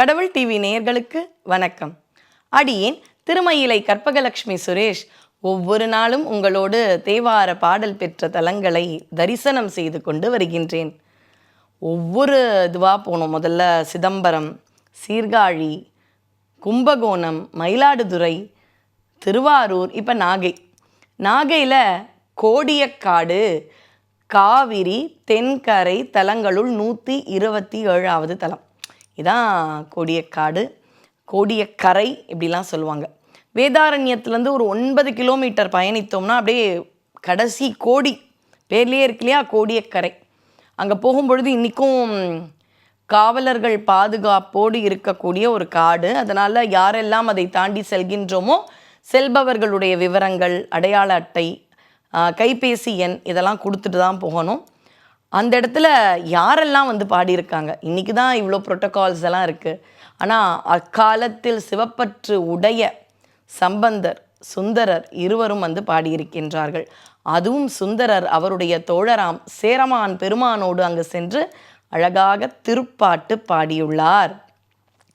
கடவுள் டிவி நேயர்களுக்கு வணக்கம். அடியேன் திருமயிலை கற்பகலட்சுமி சுரேஷ் ஒவ்வொரு நாளும் உங்களோடு தேவார பாடல் பெற்ற தலங்களை தரிசனம் செய்து கொண்டு வருகின்றேன். ஒவ்வொரு இதுவாக போனோம். முதல்ல சிதம்பரம் சீர்காழி கும்பகோணம் மயிலாடுதுறை திருவாரூர் இப்போ நாகை. நாகையில் கோடியக்காடு காவிரி தென்கரை தலங்களுள் நூற்றி இருபத்தி ஏழாவது தலம். இதான் கோடியக்காடு கோடியக்கரை இப்படிலாம் சொல்லுவாங்க. வேதாரண்யத்துலேருந்து ஒரு ஒன்பது கிலோமீட்டர் பயணித்தோம்னா அப்படியே கடைசி கோடி. பேர்லேயே இருக்கு இல்லையா? கோடியக்கரை. அங்கே போகும்பொழுது இன்றைக்கும் காவலர்கள் பாதுகாப்போடு இருக்கக்கூடிய ஒரு காடு. அதனால் யாரெல்லாம் அதை தாண்டி செல்கின்றோமோ செல்பவர்களுடைய விவரங்கள் அடையாள அட்டை கைபேசி எண் இதெல்லாம் கொடுத்துட்டு தான் போகணும். அந்த இடத்துல யாரெல்லாம் வந்து பாடியிருக்காங்க? இன்றைக்கி தான் இவ்வளோ ப்ரோட்டோகால்ஸ் எல்லாம் இருக்குது ஆனால் அக்காலத்தில் சிவப்பற்று உடைய சம்பந்தர் சுந்தரர் இருவரும் வந்து பாடியிருக்கின்றார்கள். அதுவும் சுந்தரர் அவருடைய தோழராம் சேரமான் பெருமானோடு அங்கு சென்று அழகாக திருப்பாட்டு பாடியுள்ளார்.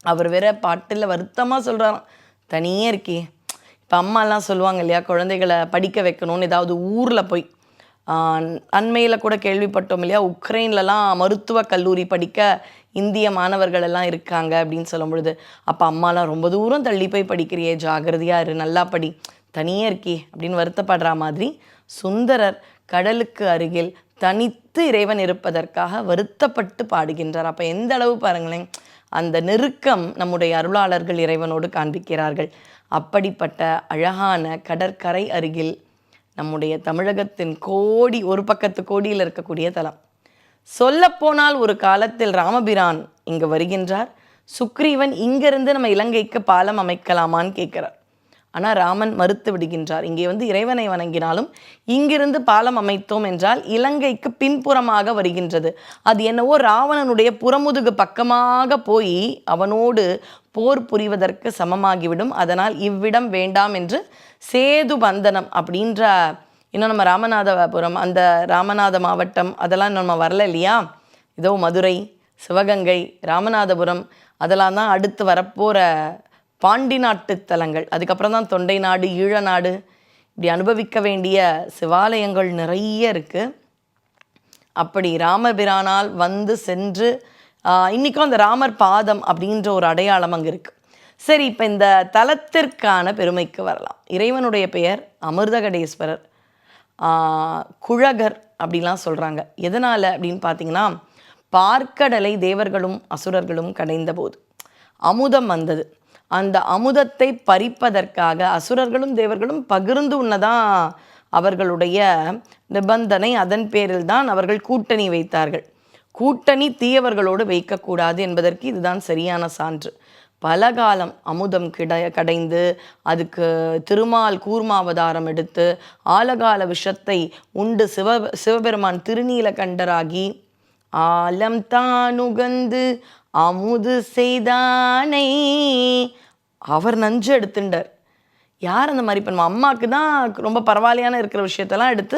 அவர் வேற பாட்டில் வருத்தமாக சொல்கிறாராம் தனியே இருக்கே. இப்போ அம்மாலாம் சொல்லுவாங்க இல்லையா குழந்தைகளை படிக்க வைக்கணும்னு ஏதாவது ஊரில் போய் அண்மையில் கூட கேள்விப்பட்டோம் இல்லையா? உக்ரைன்லலாம் மருத்துவ கல்லூரி படிக்க இந்திய மாணவர்கள் எல்லாம் இருக்காங்க அப்படின்னு சொல்லும் பொழுது அப்போ அம்மாலாம் ரொம்ப தூரம் தள்ளி போய் படிக்கிறியே ஜாகிரதையாக இரு நல்லா படி. தனியே இருக்கே அப்படின்னு வருத்தப்படுற மாதிரி சுந்தரர் கடலுக்கு அருகில் தனித்து இறைவன் இருப்பதற்காக வருத்தப்பட்டு பாடுகின்றார். அப்போ எந்த அளவு பாருங்களேன் அந்த நெருக்கம் நம்முடைய அருளாளர்கள் இறைவனோடு காண்பிக்கிறார்கள். அப்படிப்பட்ட அழகான கடற்கரை அருகில் நம்முடைய தமிழகத்தின் கோடி ஒரு பக்கத்து கோடியில் இருக்கக்கூடிய தலம். சொல்லப்போனால் ஒரு காலத்தில் ராமபிரான் இங்கு வருகின்றார். சுக்ரீவன் இங்கிருந்து நம்ம இலங்கைக்கு பாலம் அமைக்கலாமான்னு கேட்கிறார். ஆனால் ராமன் மறுத்து விடுகின்றார். இங்கே வந்து இறைவனை வணங்கினாலும் இங்கிருந்து பாலம் அமைத்தோம் என்றால் இலங்கைக்கு பின்புறமாக வருகின்றது. அது என்னவோ ராவணனுடைய புறமுதுகு பக்கமாக போய் அவனோடு போர் புரிவதற்கு சமமாகிவிடும். அதனால் இவ்விடம் வேண்டாம் என்று சேது பந்தனம் அப்படின்ற இன்னும் நம்ம ராமநாதபுரம் அந்த ராமநாத மாவட்டம் அதெல்லாம் இன்னும் நம்ம வரல இல்லையா? இதோ மதுரை சிவகங்கை ராமநாதபுரம் அதெல்லாம் தான் அடுத்து வரப்போகிற பாண்டி நாட்டு தலங்கள். அதுக்கப்புறம் தான் தொண்டை நாடு ஈழ நாடு. இப்படி அனுபவிக்க வேண்டிய சிவாலயங்கள் நிறைய இருக்குது அப்படி ராமபிரானால் வந்து சென்று இன்றைக்கும் அந்த ராமர் பாதம் அப்படின்ற ஒரு அடையாளம் அங்கே இருக்குது சரி இப்போ இந்த தலத்திற்கான பெருமைக்கு வரலாம். இறைவனுடைய பெயர் அமிர்தகடேஸ்வரர். குழகர் அப்படிலாம் சொல்கிறாங்க எதனால் அப்படின்னு பார்த்தீங்கன்னா பார்க்கடலை தேவர்களும் அசுரர்களும் கடைந்த போது அமுதம் வந்தது. அந்த அமுதத்தை பறிப்பதற்காக அசுரர்களும் தேவர்களும் பகிர்ந்து உண்ணதான் அவர்களுடைய நிபந்தனை. அதன் பேரில் தான் அவர்கள் கூட்டணி வைத்தார்கள். கூட்டணி தீயவர்களோடு வைக்கக்கூடாது என்பதற்கு இதுதான் சரியான சான்று. பல காலம் அமுதம் கிட கடைந்து அதுக்கு திருமால் கூர்மாவதாரம் எடுத்து ஆலகால விஷத்தை உண்டு சிவ சிவபெருமான் திருநீலகண்டராகி ஆலம் தானுகந்து அமுது செய்தானை. அவர் நஞ்சு எடுத்துண்டார். யார் அந்த மாதிரி பண்ணுவோம் அம்மாவுக்கு தான் ரொம்ப பரவாயில்லையான இருக்கிற விஷயத்தெல்லாம் எடுத்து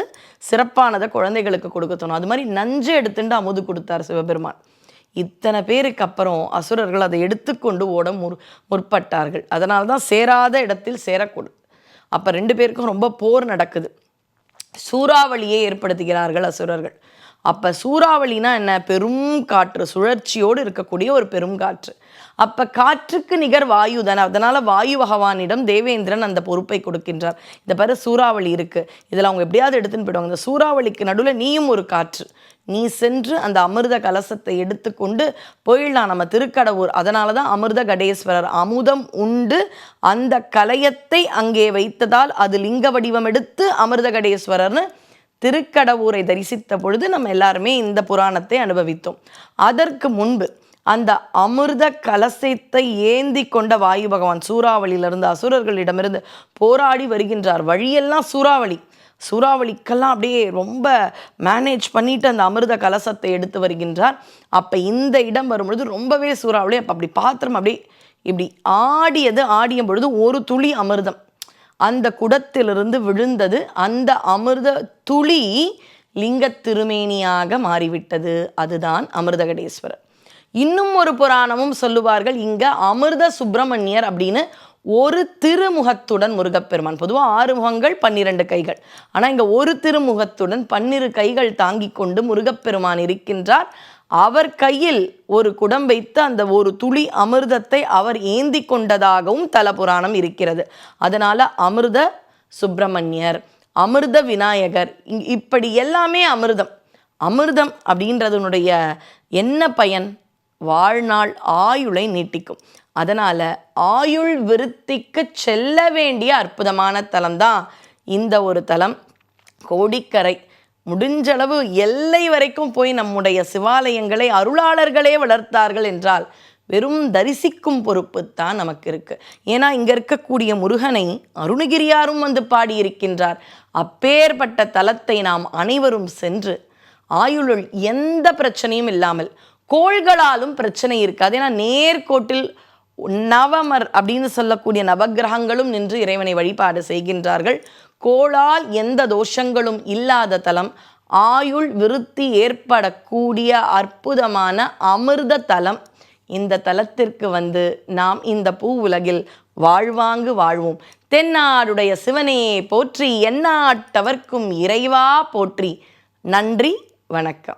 சிறப்பானதை குழந்தைகளுக்கு கொடுக்க தோணும். அது மாதிரி நஞ்சு எடுத்துட்டு அமுது கொடுத்தார் சிவபெருமான். இத்தனை பேருக்கு அப்புறம் அசுரர்கள் அதை எடுத்துக்கொண்டு ஓட முற் முற்பட்டார்கள். அதனால தான் சேராத இடத்தில் சேரக்கூடும் அப்போ ரெண்டு பேருக்கும் ரொம்ப போர் நடக்குது. சூறாவளியை ஏற்படுத்துகிறார்கள் அசுரர்கள். அப்போ சூறாவளினா என்ன? பெரும் காற்று சுழற்சியோடு இருக்கக்கூடிய ஒரு பெரும் காற்று. அப்போ காற்றுக்கு நிகர் வாயு தானே அதனால் வாயு பகவானிடம் தேவேந்திரன் அந்த பொறுப்பை கொடுக்கின்றார். இந்த பாரு சூறாவளி இருக்குது இதில் அவங்க எப்படியாவது எடுத்துன்னு போயிடுவாங்க. இந்த சூறாவளிக்கு நடுவில் நீயும் ஒரு காற்று. நீ சென்று அந்த அமிர்த கலசத்தை எடுத்துக்கொண்டு போயிடலாம். நம்ம திருக்கடவுர் அதனால தான் அமிர்த கடேஸ்வரர் அமுதம் உண்டு. அந்த கலயத்தை அங்கே வைத்ததால் அது லிங்க வடிவம் எடுத்து அமிர்த கடேஸ்வரர்னு திருக்கடவுரை தரிசித்த பொழுது நம்ம எல்லாருமே இந்த புராணத்தை அனுபவித்தோம். அதற்கு முன்பு அந்த அமிர்த கலசத்தை ஏந்தி கொண்ட வாயு பகவான் சூறாவளியிலிருந்து அசுரர்களிடமிருந்து போராடி வருகின்றார். வழியெல்லாம் சூறாவளி. சூறாவளிக்கெல்லாம் அப்படியே ரொம்ப மேனேஜ் பண்ணிட்டு அந்த அமிர்த கலசத்தை எடுத்து வருகின்றார். அப்போ இந்த இடம் வரும்பொழுது ரொம்பவே சூறாவளி. அப்போ அப்படி பாத்திரம் அப்படியே இப்படி ஆடியது ஆடிய பொழுது ஒரு துளி அமிர்தம். அந்த குடத்திலிருந்து விழுந்தது. அந்த அமிர்த துளி லிங்க திருமேனியாக மாறிவிட்டது. அதுதான் அமிர்தகடேஸ்வரர். இன்னும் ஒரு புராணமும் சொல்லுவார்கள் இங்க அமிர்த சுப்பிரமணியர் அப்படின்னு ஒரு திருமுகத்துடன் முருகப்பெருமான் பொதுவாக ஆறு முகங்கள் பன்னிரண்டு கைகள். ஆனால் இங்கே ஒரு திருமுகத்துடன் பன்னிரு கைகள் தாங்கி கொண்டு முருகப்பெருமான் இருக்கின்றார். அவர் கையில் ஒரு குடம் வைத்து அந்த ஒரு துளி அமிர்தத்தை அவர் ஏந்தி கொண்டதாகவும் தலபுராணம் இருக்கிறது. அதனால அமிர்த சுப்பிரமணியர் அமிர்த விநாயகர் இப்படி எல்லாமே அமிர்தம். அமிர்தம் அப்படின்றதுனுடைய என்ன பயன்? வாழ்நாள் ஆயுளை நீட்டிக்கும். அதனால் ஆயுள் விருத்திக்கு செல்ல வேண்டிய அற்புதமான தலம்தான் இந்த ஒரு தலம். கோடிக்கரை முடிஞ்சளவு எல்லை வரைக்கும் போய் நம்முடைய சிவாலயங்களை அருளாளர்களே வளர்த்தார்கள் என்றால் வெறும் தரிசிக்கும் பொறுப்பு தான் நமக்கு இருக்கு. ஏன்னா இங்க இருக்கக்கூடிய முருகனை அருணகிரியாரும் வந்து பாடியிருக்கின்றார். அப்பேற்பட்ட தலத்தை நாம் அனைவரும் சென்று ஆயுளுள் எந்த பிரச்சனையும் இல்லாமல் கோள்களாலும் பிரச்சனை இருக்காது. ஏன்னா நேர்கோட்டில் நவமர் அப்படின்னு சொல்லக்கூடிய நவக்கிரகங்களும் நின்று இறைவனை வழிபாடு செய்கின்றார்கள். கோளால் எந்த தோஷங்களும் இல்லாத தலம் ஆயுள் விருத்தி ஏற்படக்கூடிய அற்புதமான அமிர்த தலம். இந்த தலத்திற்கு வந்து நாம் இந்த பூ உலகில் வாழ்வாங்கு வாழ்வோம். தென்னாடுடைய சிவனே போற்றி எந்நாட்டவர்க்கும் இறைவா போற்றி. நன்றி வணக்கம்.